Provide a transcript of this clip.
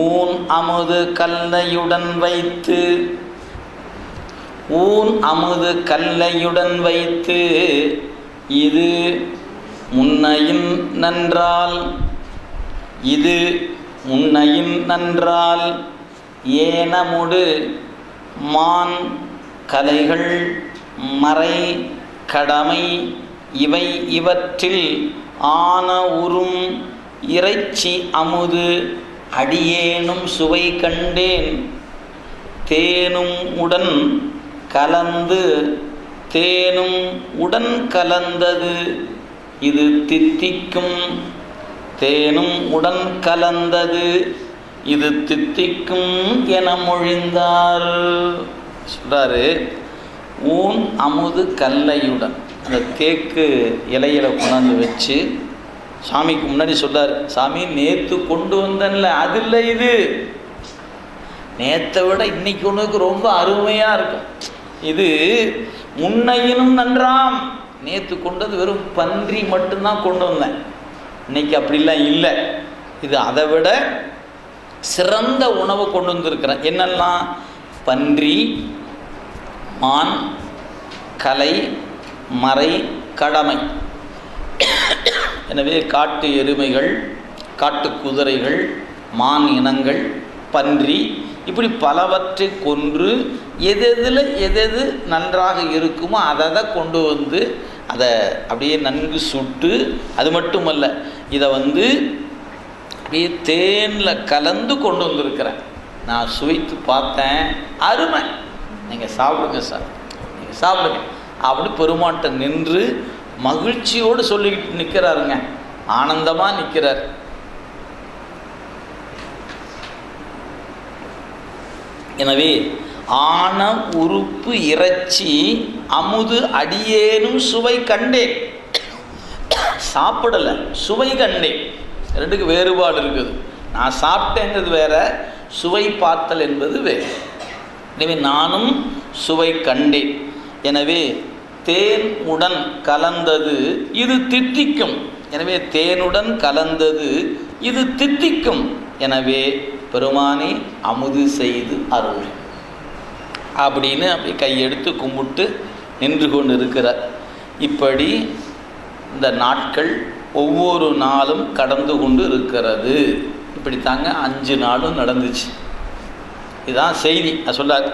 ஊன் அமுது கல்லையுடன் வைத்து ஊன் அமுது கல்லையுடன் வைத்து இது முன்னையின் நன்றால் இது முன்னையின் நன்றால் ஏனமுடு மான் கலைகள் மறை கடமை இவை இவற்றில் ஆன உறும் இறைச்சி அமுது அடியேனும் சுவை கண்டேன். தேனும் உடன் கலந்து தேனும் உடன் கலந்தது. இது தித்திக்கும். தேனும் உடன் கலந்தது. இது தித்திக்கும் என மொழிந்தார். சொல்றாரு ஊன் அமுது கல்லையுடன். அந்த தேக்கு இலையில கொண்டாந்து வச்சு சாமிக்கு முன்னாடி சொல்றாரு சாமி நேத்து கொண்டு வந்தேன்ல அது இல்லை இது. நேத்தை விட இன்னைக்கு ஒன்றுக்கு ரொம்ப அருமையாக இருக்கும். இது முன்னையினும் நன்றாம். நேற்று கொண்டது வெறும் பன்றி மட்டும்தான் கொண்டு வந்தேன். இன்னைக்கு அப்படிலாம் இல்லை. இது அதை விட சிறந்த உணவை கொண்டு வந்திருக்கிறேன். என்னெல்லாம்? பன்றி மான் கலை மறை கடமை. எனவே காட்டு எருமைகள் காட்டு குதிரைகள் மான் இனங்கள் பன்றி இப்படி பலவற்றை கொன்று எதெதில் எதெது நன்றாக இருக்குமோ அதை கொண்டு வந்து அதை அப்படியே நன்கு சுட்டு அது மட்டுமல்ல இதை வந்து அப்படியே தேனில் கலந்து கொண்டு வந்திருக்கிறேன். நான் சுவைத்து பார்த்தேன். அருமை. நீங்கள் சாப்பிடுங்க சார். நீங்கள் சாப்பிடுங்க. அப்படி பெருமான்ட்ட நின்று மகிழ்ச்சியோடு சொல்லிக்கிட்டு நிற்கிறாருங்க ஆனந்தமாக நிற்கிறார் எனவே ஆன உறுப்பு இறைச்சி அமுது அடியேனும் சுவை கண்டேன். சாப்பிடலை சுவை கண்டேன். ரெண்டுக்கு வேறுபாடு இருக்குது. நான் சாப்பிட்டேங்கிறது வேற சுவை பார்த்தல் என்பது வேறு. எனவே நானும் சுவை கண்டேன். எனவே தேன் உடன் கலந்தது இது தித்திக்கும். எனவே தேனுடன் கலந்தது இது தித்திக்கும். எனவே பெருமானே அமுது செய்து அருள். அப்படின்னு அப்படி கையெடுத்து கும்பிட்டு நின்று கொண்டு இருக்கிறார் இப்படி இந்த நாட்கள் ஒவ்வொரு நாளும் கடந்து கொண்டு இருக்கிறது. இப்படித்தாங்க அஞ்சு நாளும் நடந்துச்சு. இதுதான் செய்தி. அது சொல்லாது